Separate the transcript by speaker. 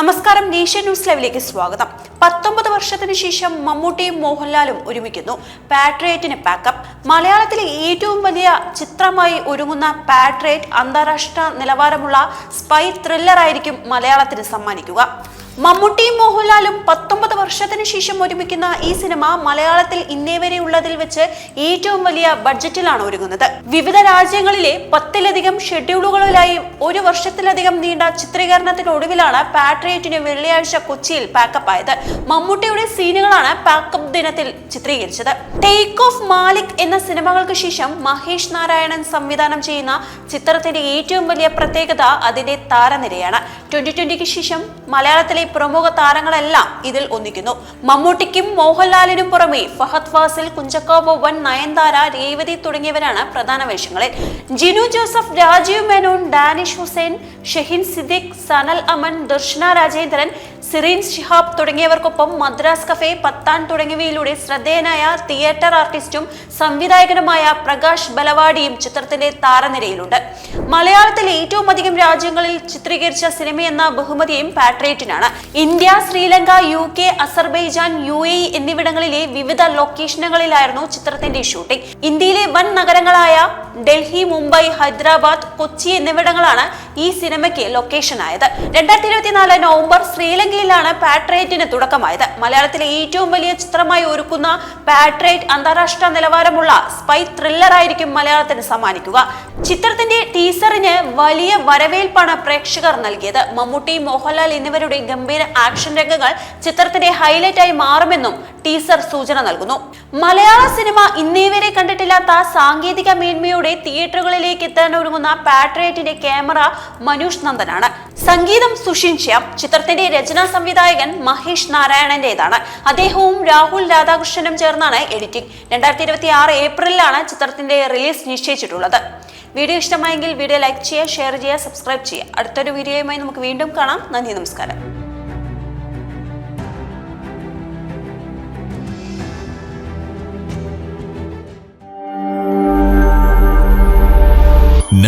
Speaker 1: നമസ്കാരം nation news ലൈവിലേക്ക് സ്വാഗതം. പത്തൊമ്പത് വർഷത്തിന് ശേഷം മമ്മൂട്ടിയും മോഹൻലാലും ഒരുമിക്കുന്നു. പാട്രിയറ്റിന് പാക്കപ്പ് മലയാളത്തിലെ ഏറ്റവും വലിയ ചിത്രമായി ഒരുങ്ങുന്ന പാട്രേറ്റ് അന്താരാഷ്ട്ര നിലവാരമുള്ള സ്പൈ ത്രില്ലറായിരിക്കും മലയാളത്തിന് സമ്മാനിക്കുക. മമ്മൂട്ടിയും മോഹൻലാലും പത്തൊമ്പത് വർഷത്തിന് ശേഷം ഒരുമിക്കുന്ന ഈ സിനിമ മലയാളത്തിൽ ഇന്നേ വരെ ഉള്ളതിൽ വെച്ച് ഏറ്റവും വലിയ ബഡ്ജറ്റിലാണ് ഒരുങ്ങുന്നത്. വിവിധ രാജ്യങ്ങളിലെ പത്തിലധികം ഷെഡ്യൂളുകളിലായി ഒരു വർഷത്തിലധികം നീണ്ട ചിത്രീകരണത്തിനൊടുവിലാണ് പാട്രിയറ്റിന് വെള്ളിയാഴ്ച കൊച്ചിയിൽ പാക്കപ്പ് ആയത്. മമ്മൂട്ടിയുടെ സീനുകളാണ് പാക്കപ്പ് ദിനത്തിൽ ചിത്രീകരിച്ചത്. ടേക്ക് ഓഫ് മാലിക് എന്ന സിനിമകൾക്ക് ശേഷം മഹേഷ് നാരായണൻ സംവിധാനം ചെയ്യുന്ന ചിത്രത്തിന്റെ ഏറ്റവും വലിയ പ്രത്യേകത അതിന്റെ താരനിരയാണ്. ട്വന്റി ട്വന്റിക്ക് ശേഷം മലയാളത്തിലെ പ്രമുഖ താരങ്ങളെല്ലാം ഇതിൽ ഒന്നിക്കുന്നു. മമ്മൂട്ടിക്കും മോഹൻലാലിനും പുറമെ ഫഹദ് ഫാസിൽ കുഞ്ചക്കോ ബോബൻ നയൻതാര രേവതി തുടങ്ങിയവരാണ് പ്രധാന വേഷങ്ങളിൽ. ജിനു ജോസഫ് രാജീവ് മേനോൻ ഡാനിഷ് ഹുസൈൻ ഷെഹിൻ സിദ്ദിഖ് സനൽ അമൻ ദർശന രാജേന്ദ്രൻ സിറീൻ ഷിഹാബ് തുടങ്ങിയവർക്കൊപ്പം മദ്രാസ് കഫേ പത്താൻ തുടങ്ങിയവയിലൂടെ ശ്രദ്ധേയനായ തിയേറ്റർ ആർട്ടിസ്റ്റും സംവിധായകനുമായ പ്രകാശ് ബലവാടിയും ചിത്രത്തിന്റെ താരനിരയിലുണ്ട്. മലയാളത്തിലെ ഏറ്റവും അധികം രാജ്യങ്ങളിൽ ചിത്രീകരിച്ച സിനിമ എന്ന ബഹുമതിയും പാട്രേറ്റിനാണ് India Sri Lanka U K Azerbaijan U A എന്നിവിടങ്ങളിലെ വിവിധ ലൊക്കേഷനുകളിലായിരുന്നു ചിത്രത്തിന്റെ ഷൂട്ടിംഗ്. ഇന്ത്യയിലെ വൻ നഗരങ്ങളായ ഡൽഹി മുംബൈ ഹൈദരാബാദ് കൊച്ചി എന്നിവിടങ്ങളാണ് ഈ സിനിമയ്ക്ക് ലൊക്കേഷനായത്. രണ്ടായിരത്തി ഇരുപത്തിനാല് നവംബർ ശ്രീലങ്കയിലാണ് പാട്രേറ്റിന് തുടക്കമായത്. മലയാളത്തിലെ ഏറ്റവും വലിയ ചിത്രമായി ഒരുക്കുന്ന പാട്രേറ്റ് അന്താരാഷ്ട്ര നിലവാരമുള്ള സ്പൈ ത്രില്ലർ ആയിരിക്കും മലയാളത്തിന് സമ്മാനിക്കുക. ചിത്രത്തിന്റെ ടീസറിന് വലിയ വരവേൽപ്പാണ് പ്രേക്ഷകർ നൽകിയത്. മമ്മൂട്ടി മോഹൻലാൽ എന്നിവരുടെ ഗംഭീര ആക്ഷൻ രംഗങ്ങൾ ചിത്രത്തിന്റെ ഹൈലൈറ്റായി മാറുമെന്നും ടീസർ സൂചന നൽകുന്നു. മലയാള സിനിമ ഇന്നേ വരെ കണ്ടിട്ടില്ലാത്ത സാങ്കേതിക മേന്മയോടെ തിയേറ്ററുകളിലേക്ക് എത്താൻ ഒരുങ്ങുന്ന പാട്രേറ്റിന്റെ ക്യാമറ മനുഷ് നന്ദനാണ്. സംഗീതം സുഷിൻ ശ്യാം ചിത്രത്തിന്റെ രചനാ സംവിധായകൻ മഹേഷ് നാരായണന്റേതാണ്. അദ്ദേഹവും രാഹുൽ രാധാകൃഷ്ണനും ചേർന്നാണ് എഡിറ്റിംഗ്. രണ്ടായിരത്തി ഇരുപത്തി ആറ് ഏപ്രിലാണ് ചിത്രത്തിന്റെ റിലീസ് നിശ്ചയിച്ചിട്ടുള്ളത്. വീഡിയോ ഇഷ്ടമായെങ്കിൽ വീഡിയോ ലൈക്ക് ചെയ്യുക ഷെയർ ചെയ്യുക സബ്സ്ക്രൈബ് ചെയ്യുക. അടുത്തൊരു വീഡിയോയുമായി നമുക്ക് വീണ്ടും കാണാം. നന്ദി നമസ്കാരം.